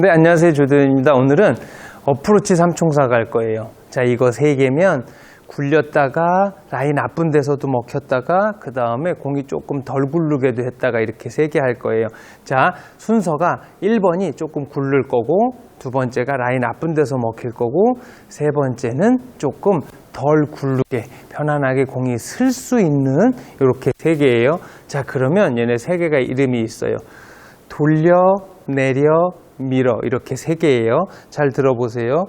네, 안녕하세요. 조대현입니다. 오늘은 어프로치 삼총사 갈 거예요. 자, 이거 세 개면 굴렸다가 라인 나쁜 데서도 먹혔다가 그 다음에 공이 조금 덜 굴르게도 했다가 이렇게 세 개 할 거예요. 자, 순서가 1번이 조금 굴를 거고 두 번째가 라인 나쁜 데서 먹힐 거고 세 번째는 조금 덜 굴르게 편안하게 공이 쓸 수 있는 이렇게 세 개예요. 자, 그러면 얘네 세 개가 이름이 있어요. 돌려, 내려, 밀어 이렇게 세 개예요. 잘 들어보세요.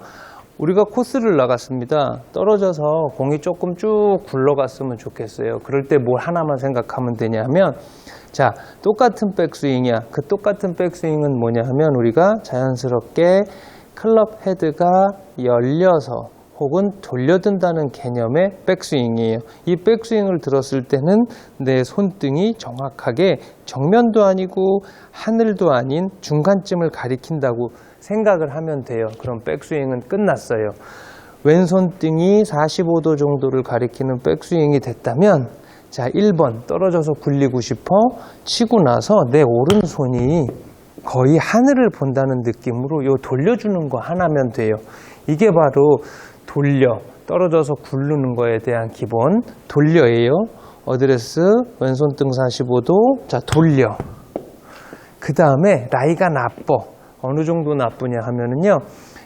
우리가 코스를 나갔습니다. 떨어져서 공이 조금 쭉 굴러갔으면 좋겠어요. 그럴 때 뭘 하나만 생각하면 되냐면 자 똑같은 백스윙이야. 그 똑같은 백스윙은 뭐냐 하면 우리가 자연스럽게 클럽 헤드가 열려서 혹은 돌려든다는 개념의 백스윙이에요. 이 백스윙을 들었을 때는 내 손등이 정확하게 정면도 아니고 하늘도 아닌 중간쯤을 가리킨다고 생각을 하면 돼요. 그럼 백스윙은 끝났어요. 왼손등이 45도 정도를 가리키는 백스윙이 됐다면 자, 1번 떨어져서 굴리고 싶어 치고 나서 내 오른손이 거의 하늘을 본다는 느낌으로 요 돌려주는 거 하나면 돼요. 이게 바로 돌려 떨어져서 굴르는 거에 대한 기본 돌려예요. 어드레스 왼손 등 45도 자 돌려. 그 다음에 라이가 나빠. 어느 정도 나쁘냐 하면은요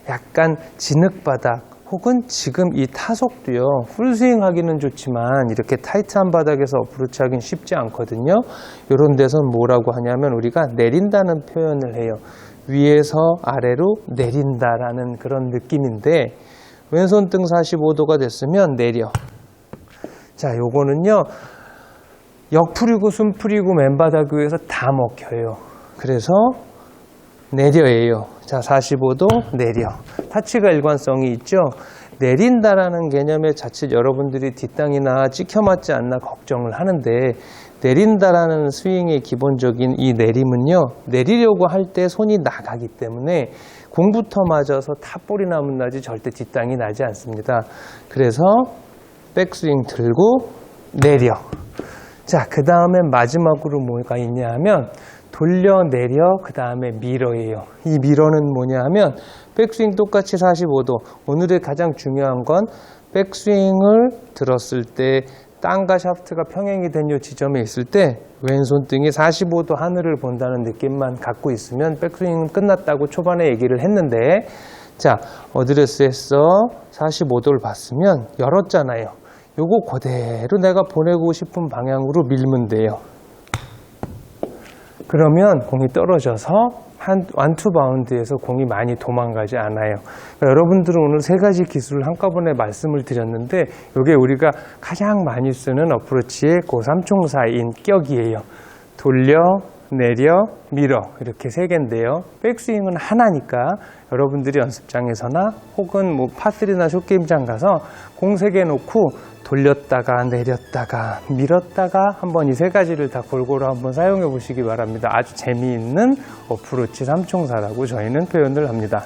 약간 진흙바닥 혹은 지금 이 타석도요 풀스윙 하기는 좋지만 이렇게 타이트한 바닥에서 어프로치 하긴 쉽지 않거든요. 이런 데선 뭐라고 하냐면 우리가 내린다는 표현을 해요. 위에서 아래로 내린다라는 그런 느낌인데 왼손 등 45도가 됐으면 내려 자 요거는요 옆풀이고 숨풀이고 맨바닥 위에서 다 먹혀요 그래서 내려예요. 자, 45도 내려. 타치가 일관성이 있죠? 내린다라는 개념에 자칫 여러분들이 뒷땅이나 찍혀 맞지 않나 걱정을 하는데 내린다라는 스윙의 기본적인 이 내림은요. 내리려고 할 때 손이 나가기 때문에 공부터 맞아서 탑볼이 나면 나지 절대 뒷땅이 나지 않습니다. 그래서 백스윙 들고 내려. 자, 그 다음에 마지막으로 뭐가 있냐 하면 돌려 내려 그 다음에 미러예요. 이 미러는 뭐냐 하면 백스윙 똑같이 45도. 오늘의 가장 중요한 건 백스윙을 들었을 때 땅과 샤프트가 평행이 된 요 지점에 있을 때 왼손 등이 45도 하늘을 본다는 느낌만 갖고 있으면 백스윙은 끝났다고 초반에 얘기를 했는데 자 어드레스에서 45도를 봤으면 열었잖아요. 요거 그대로 내가 보내고 싶은 방향으로 밀면 돼요. 그러면 공이 떨어져서 한 완투 바운드에서 공이 많이 도망가지 않아요. 그러니까 여러분들은 오늘 세 가지 기술을 한꺼번에 말씀을 드렸는데 이게 우리가 가장 많이 쓰는 어프로치의 그 삼총사인 격이에요. 돌려, 내려, 밀어 이렇게 세 개인데요. 백스윙은 하나니까 여러분들이 연습장에서나 혹은 뭐 파스리나 숏게임장 가서 공 세 개 놓고 돌렸다가 내렸다가 밀었다가 한번 이 세 가지를 다 골고루 한번 사용해 보시기 바랍니다. 아주 재미있는 어프로치 삼총사라고 저희는 표현을 합니다.